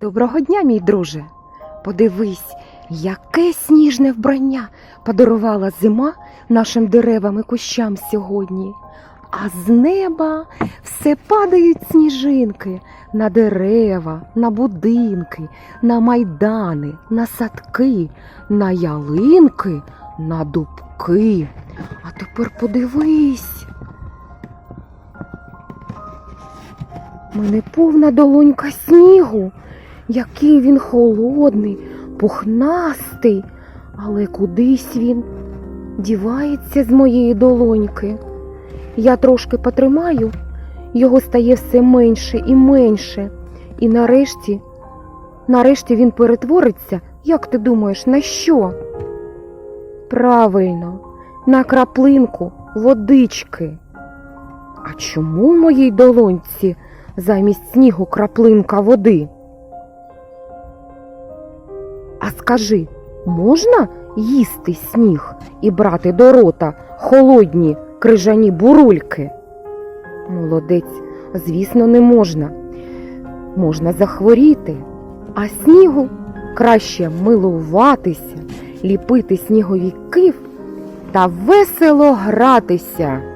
Доброго дня, мій друже. Подивись, яке сніжне вбрання подарувала зима нашим деревам і кущам сьогодні. А з неба все падають сніжинки на дерева, на будинки, на майдани, на садки, на ялинки, на дубки. А тепер подивись. Мене повна долонька снігу. Який він холодний, пухнастий, але кудись він дівається з моєї долоньки. Я трошки потримаю, його стає все менше і менше. І нарешті, нарешті він перетвориться, як ти думаєш, на що? Правильно, на краплинку водички. А чому в моїй долоньці замість снігу краплинка води? А скажи, можна їсти сніг і брати до рота холодні крижані бурульки? Молодець, звісно, не можна. Можна захворіти, а снігу краще милуватися, ліпити сніговиків та весело гратися.